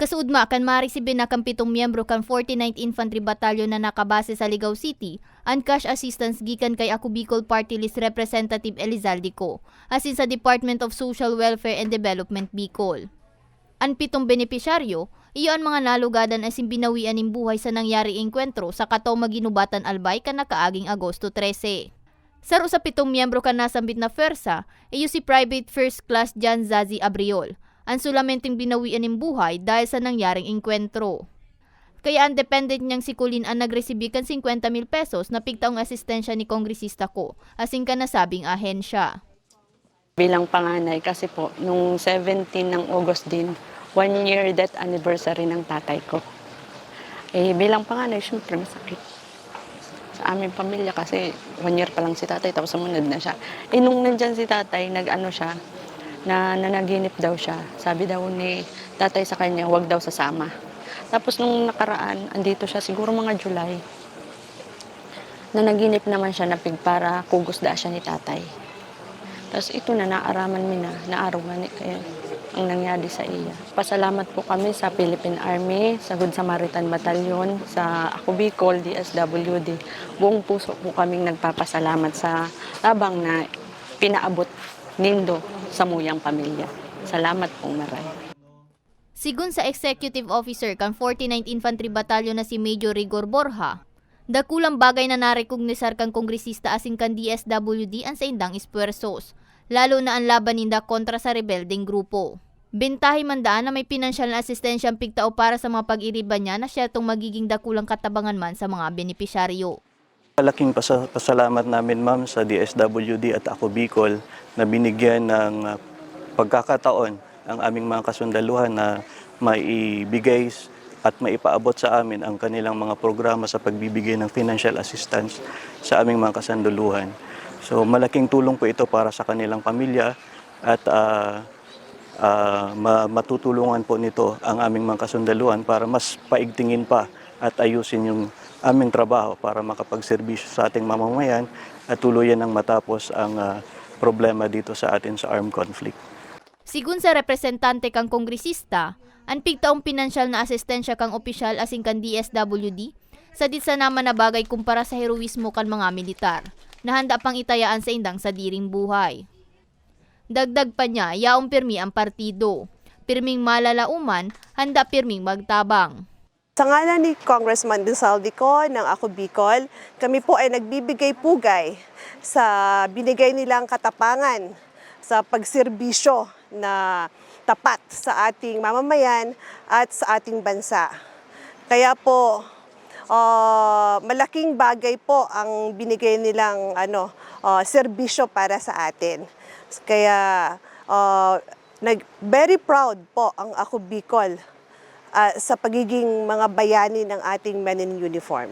Kasuudma kan marisibe na kang pitong miyembro kan 49th Infantry Battalion na nakabase sa Ligaw City, ang cash assistance gikan kay Ako Bicol Party List Representative Elizalde Co, asin sa Department of Social Welfare and Development Bicol. Ang pitong benepisyaryo, iyo ang mga nalugadan asin binawian ng buhay sa nangyari engkwentro sa Kataw Maginubatan Albay kan nakaaging Agosto 13. Saro sa pitong miyembro kan nasambit na fersa, iyo si Private First Class John Zazi Abriol, ang sulamenting binawian ng buhay dahil sa nangyaring engkwentro. Kaya ang dependent niyang si Colin ang nagresibi kan 50 mil pesos na pigtaong asistensya ni kongresista ko, asing ka nasabing ahensya. bilang panganay kasi po nung 17 ng August din, one year death anniversary ng tatay ko. Eh bilang panganay, syempre masakit. Sa aming pamilya kasi one year pa lang si tatay tapos sumunod na siya. Eh nung nandyan si tatay, nag-ano siya, na nanaginip daw siya. Sabi daw ni tatay sa kanya, wag daw sasama. Tapos nung nakaraan, andito siya siguro mga July, nanaginip naman siya na pig para kugusda siya ni tatay. Tapos ito na, naaraman mi na, naaraw nga ni kaya ang nangyari sa iya. Pasalamat po kami sa Philippine Army, sa Good Samaritan Battalion, sa Ako Bicol, DSWD. Buong puso po kaming nagpapasalamat sa tabang na pinaabot nindo sa muyang pamilya. Salamat po maray. Sigun sa Executive Officer kan 49th Infantry Battalion na si Major Rigor Borja, dakulang bagay na narekognisar kan kongresista asing kan DSWD ang sa indang espuersos, lalo na ang laban ninda kontra sa rebelding grupo. Bentahi mandaan na may pinansyal na asistensyang pigtao para sa mga pag-iriba niya na siyetong magiging dakulang katabangan man sa mga benepisyaryo. Malaking pasa- pasalamat namin ma'am sa DSWD at Ako Bicol na binigyan ng uh, pagkakataon ang aming mga kasundaluhan na maibigay at maipaabot sa amin ang kanilang mga programa sa pagbibigay ng financial assistance sa aming mga kasanduluhan. So malaking tulong po ito para sa kanilang pamilya at ah, ah, ma- matutulungan po nito ang aming mga kasundaluhan para mas paigtingin pa at ayusin yung aming trabaho para makapagserbisyo sa ating mamamayan at tuluyan ng matapos ang ah, problema dito sa atin sa armed conflict. Sigun sa representante kang kongresista, ang pigtaong pinansyal na asistensya kang opisyal asing kan DSWD, sa ditsa naman na bagay kumpara sa heroismo kan mga militar, na handa pang itayaan sa indang sa diring buhay. Dagdag pa niya, yaong pirmi ang partido. Pirming malalauman, handa pirming magtabang. Sa ngalan ni Congressman Desaldi ko ng Ako Bicol, kami po ay nagbibigay pugay sa binigay nilang katapangan sa pagserbisyo na tapat sa ating mamamayan at sa ating bansa. Kaya po, ah, malaking bagay po ang binigay nilang ano, ah, serbisyo para sa atin. Kaya ah, nag, very proud po ang Ako Bicol ah, sa pagiging mga bayani ng ating men in uniform.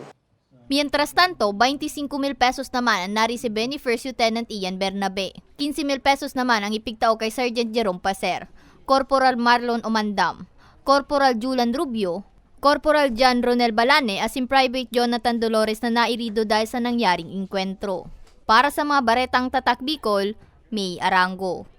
Mientras tanto, 25 mil pesos naman ang narisibe ni First Lieutenant Ian Bernabe. 15 mil pesos naman ang ipigtao kay Sergeant Jerome Paser, Corporal Marlon Omandam, Corporal Julan Rubio, Corporal John Ronel Balane asin Private Jonathan Dolores na nairido dahil sa nangyaring inkwentro. Para sa mga baretang tatak Bicol, May Arango.